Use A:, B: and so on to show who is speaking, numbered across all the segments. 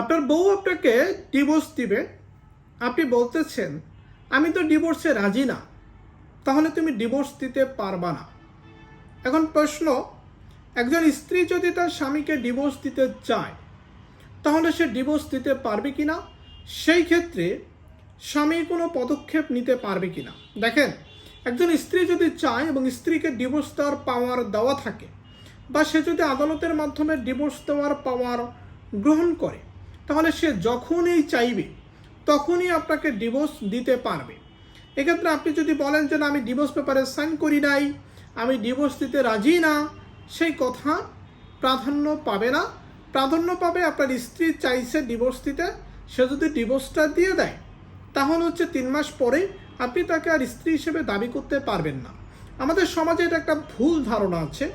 A: আপনার বউ আপনাকে ডিভোর্স দিবে। আপনি বলতেছেন, আমি তো ডিভোর্সে রাজি না। তাহলে তুমি ডিভোর্স দিতে পারবা না। এখন প্রশ্ন, একজন স্ত্রী যদি তার স্বামীকে ডিভোর্স দিতে চায়, তাহলে সে ডিভোর্স দিতে পারবে কি না সেই ক্ষেত্রে স্বামী কোনো পদক্ষেপ নিতে পারবে কি না দেখেন, একজন স্ত্রী যদি চায় এবং স্ত্রীকে ডিভোর্স দেওয়ার পাওয়ার দেওয়া থাকে, বা সে যদি আদালতের মাধ্যমে ডিভোর্স দেওয়ার পাওয়ার গ্রহণ করে তাহলে সে যখনই চাইবে, তখনই আপনাকে ডিভোর্স দিতে পারবে। এক্ষেত্রে আপনি যদি বলেন যে, না, আমি ডিভোর্স পেপারে সাইন করি নাই, আমি ডিভোর্স দিতে রাজি না, সেই কথা প্রাধান্য পাবে না। প্রাধান্য পাবে আপনার স্ত্রী চাইছে ডিভোর্স দিতে, সে যদি ডিভোর্সটা দিয়ে দেয়, তাহলে হচ্ছে তিন মাস পরে আপনি তাকে আর স্ত্রী হিসেবে দাবি করতে পারবেন না। আমাদের সমাজে এটা একটা ভুল ধারণা আছে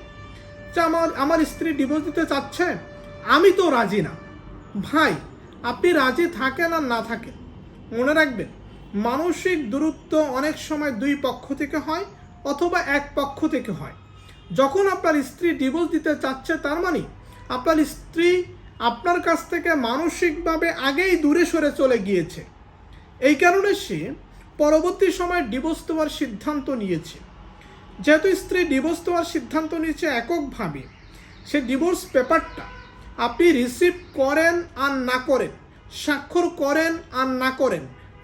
A: যে, আমার আমার স্ত্রী ডিভোর্স দিতে চাচ্ছে, আমি তো রাজি না। ভাই, আপনি রাজি থাকেন আর না থাকেন? মনে রাখবেন, মানসিক দূরত্ব অনেক সময় দুই পক্ষ থেকে হয় অথবা এক পক্ষ থেকে হয়। যখন আপনার স্ত্রী ডিভোর্স দিতে চাচ্ছে, তার মানে আপনার স্ত্রী আপনার কাছ থেকে মানসিকভাবে আগেই দূরে সরে চলে গিয়েছে। এই কারণে সে পরবর্তী সময় ডিভোর্স দেওয়ার সিদ্ধান্ত নিয়েছে। যেহেতু স্ত্রী ডিভোর্স দেওয়ার সিদ্ধান্ত নিয়েছে এককভাবে, সে ডিভোর্স পেপারটা আপনি রিসিভ করেন আর না করেন, স্বাক্ষর করেন আর না করেন,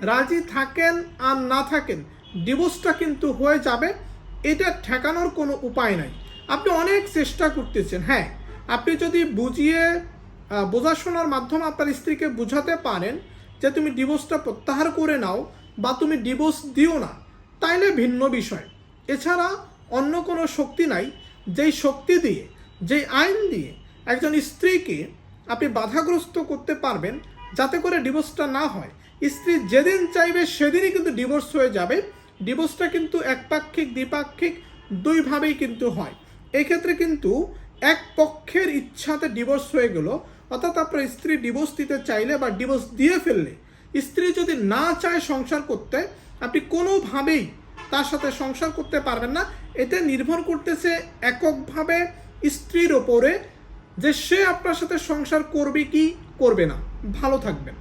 A: রাজি থাকেন আর না থাকেন ডিভোর্সটা কিন্তু হয়ে যাবে, এটা ঠেকানোর কোনো উপায় নাই। আপনি অনেক চেষ্টা করতেছেন হ্যাঁ আপনি যদি বুঝিয়ে বোঝাশোনার মাধ্যমে আপনার স্ত্রীকে বুঝাতে পারেন যে তুমি ডিভোর্সটা প্রত্যাহার করে নাও বা তুমি ডিভোর্স দিও না, তাইলে ভিন্ন বিষয়। এছাড়া অন্য কোনো শক্তি নাই, যেই শক্তি দিয়ে, যেই আইন দিয়ে একজন স্ত্রীকে আপনি বাধাগ্রস্ত করতে পারবেন যাতে করে ডিভোর্সটা না হয়। স্ত্রী যেদিন চাইবে সেদিনই কিন্তু ডিভোর্স হয়ে যাবে। ডিভোর্সটা কিন্তু একপাক্ষিক, দ্বিপাক্ষিক, দুইভাবেই কিন্তু হয়। এক্ষেত্রে কিন্তু এক পক্ষের ইচ্ছাতে ডিভোর্স হয়ে গেল, অর্থাৎ আপনার স্ত্রী ডিভোর্স দিতে চাইলে বা ডিভোর্স দিয়ে ফেললে, স্ত্রী যদি না চায় সংসার করতে, আপনি কোনোভাবেই তার সাথে সংসার করতে পারবেন না। এটা নির্ভর করতেছে এককভাবে স্ত্রীর ওপরে যে সে আপনার সাথে সংসার করবে কি? করবে না। ভালো থাকবেন।